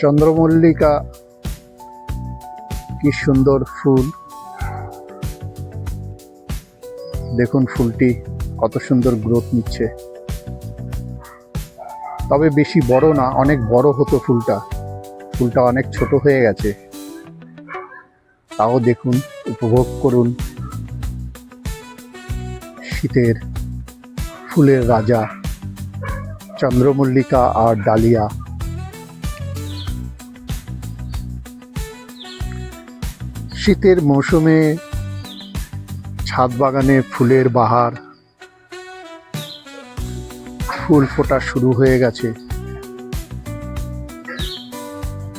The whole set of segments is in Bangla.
চন্দ্রমল্লিকা, কি সুন্দর ফুল। দেখুন ফুলটি, কত সুন্দর গ্রোথ নিচ্ছে। তবে বেশি বড় না, অনেক বড় হতো ফুলটা। ফুলটা অনেক ছোট হয়ে গেছে। তাও দেখুন, উপভোগ করুন। শীতের ফুলের রাজা চন্দ্রমল্লিকা আর ডালিয়া। শীতের মৌসুমে ছাদ বাগানে ফুলের বাহার, ফুল ফোটা শুরু হয়ে গেছে।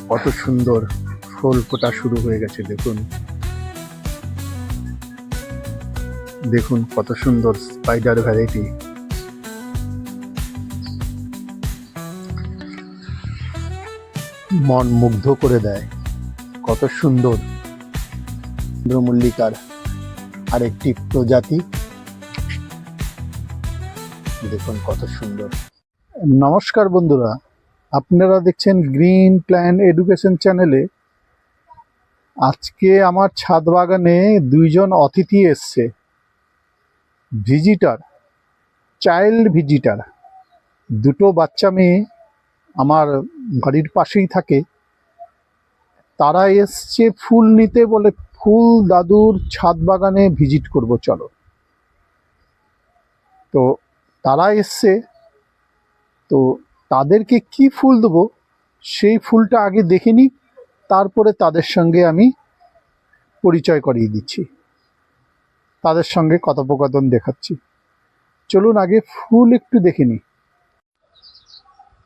কত সুন্দর ফুল ফোটা শুরু হয়ে গেছে, দেখুন। দেখুন কত সুন্দর স্পাইডার ভ্যারাইটি মন মুগ্ধ করে দেয়। কত সুন্দর চন্দ্রমল্লিকার আরেকটি প্রজাতি। দেখুন কত সুন্দর। নমস্কার বন্ধুরা, আপনারা দেখছেন গ্রিন প্ল্যান এডুকেশন চ্যানেলে। আজকে আমার ছাদ বাগানে দুইজন অতিথি এসছে। Visitor, child visitor. দুটো বাচ্চা মেয়ে আমার বাড়ির পাশেই থাকে। তারা এসছে ফুল নিতে বলে ফুল দাদুর ছাদ বাগানে ভিজিট করব, চলো। তো তারা এসছে। তো তাদেরকে কি ফুল দেবো, সেই ফুলটা আগে দেখে নিই, তারপরে তাদের সঙ্গে আমি পরিচয় করিয়ে দিচ্ছি। তাদের সঙ্গে কথোপকথন দেখাচ্ছি। চলুন আগে ফুল একটু দেখে নিই।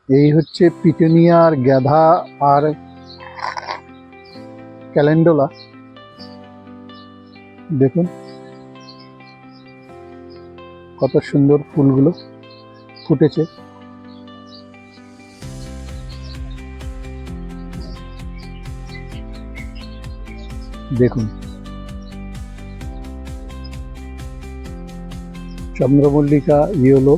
এই হচ্ছে পিটুনিয়ার গ্যাধা আর ক্যালেন্ডোলা। দেখুন। কত সুন্দর ফুলগুলো ফুটেছে। দেখুন। চন্দ্রমল্লিকা ইয়েলো।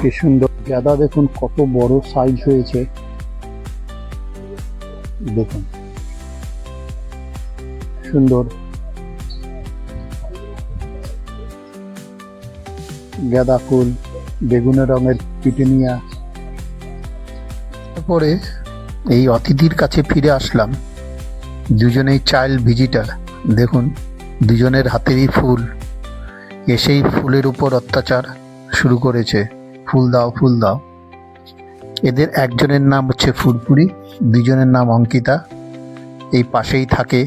কি সুন্দর। গাঁদা দেখুন, কত বড় সাইজ হয়েছে। দেখুন। সুন্দর। গাঁদা ফুল, বেগুনি রঙের পিটুনিয়া। তারপরে এই অতিথির কাছে ফিরে আসলাম। দুজনেই চাইল্ড ভিজিটার। দেখুন, দুজনের হাতেরই ফুল। এসেই ফুলের উপর অত্যাচার শুরু করেছে। ফুল দাও ফুল দাও। এদের একজনের নাম হচ্ছে ফুরফুরি দুজনের নাম অঙ্কিতা। এই পাশেই থাকে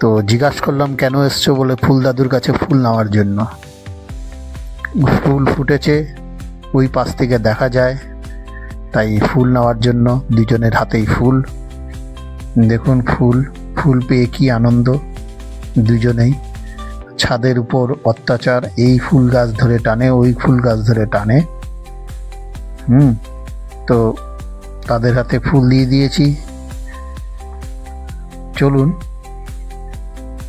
তো জিজ্ঞাসা করলাম, কেন এসছো? বলে, ফুল দাদুর কাছে ফুল নেওয়ার জন্য। ফুল ফুটেছে, ওই পাশ থেকে দেখা যায়, তাই ফুল নেওয়ার জন্য দুজনের হাতেই ফুল। দেখুন ফুল ফুল পেয়ে কি আনন্দ। দুজনেই ছাদের উপর অত্যাচার, এই ফুল গাছ ধরে টানে, ওই ফুল গাছ ধরে টানে। হুম, তো তাদের হাতে ফুল দিয়ে দিয়েছি। চলুন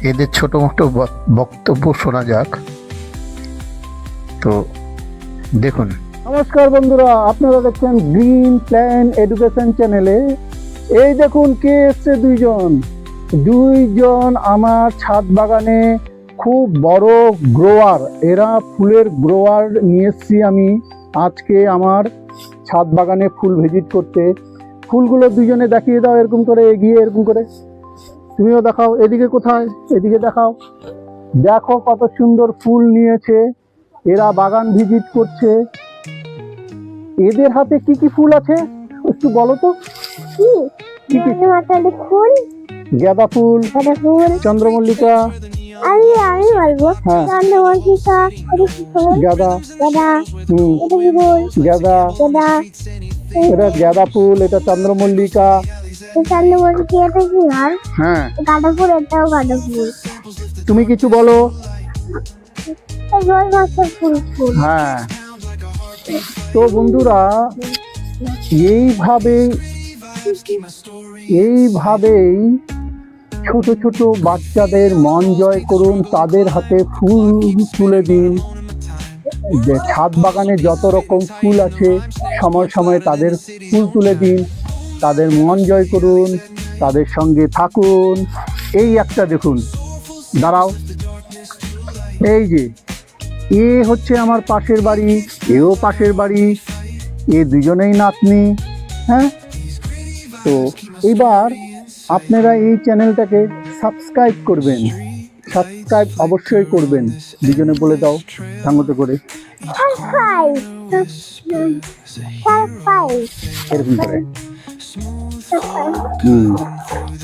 এদের ছোট মোটো বক- বক্তব্য শোনা যাক। তো দেখুন। নমস্কার বন্ধুরা, আপনারা দেখছেন গ্রিন প্ল্যান এডুকেশন চ্যানেলে। এই দেখুন কে এসছে দুইজন। দুইজন আমার ছাদ বাগানে খুব বড় গ্রোয়ার এরা ফুলের গ্রোয়ার নিয়ে এসছি আমি আজকে আমার ছাদ বাগানে ফুল ভিজিট করতে। ফুলগুলো দুজনে দেখিয়ে দাও, এরকম করে এগিয়ে, এরকম করে। তুমিও দেখাও এদিকে কোথায়? এদিকে দেখাও। দেখো কত সুন্দর ফুল নিয়েছে। এরা বাগান ভিজিট করছে। এদের হাতে কি কি ফুল আছে? একটু বলো তো। কি? কি কি? ফুল। গাঁদা ফুল চন্দ্রমল্লিকা। আমি আমি বলব। চন্দ্রমল্লিকা এটা কি ফুল? গাঁদা। গাঁদা। হুম। এটা কি ফুল? গাঁদা। গাঁদা। এটা গাঁদা ফুল এটা চন্দ্রমল্লিকা। আর হ্যাঁ। এটাও তুমি কিছু বলো। হ্যাঁ। তো বন্ধুরা এইভাবেই এইভাবেই ছোট ছোট বাচ্চাদের মন জয় করুন তাদের হাতে ফুল তুলে দিন। যে ছাদ বাগানে যত রকম ফুল আছে সময় সময় তাদের ফুল তুলে দিন। তাদের মন জয় করুন তাদের সঙ্গে থাকুন। এই একটা দেখুন দাঁড়াও। এই যে এ হচ্ছে আমার পাশের বাড়ি এও পাশের বাড়ি এ দুজনেই নাতনি হ্যাঁ? তো এবার আপনারা এই চ্যানেলটাকে সাবস্ক্রাইব করবেন। সাবস্ক্রাইব অবশ্যই করবেন। দুজনে বলে দাও সাঙ্গত করে। এরকম করে। সারপ্রাইজ হুম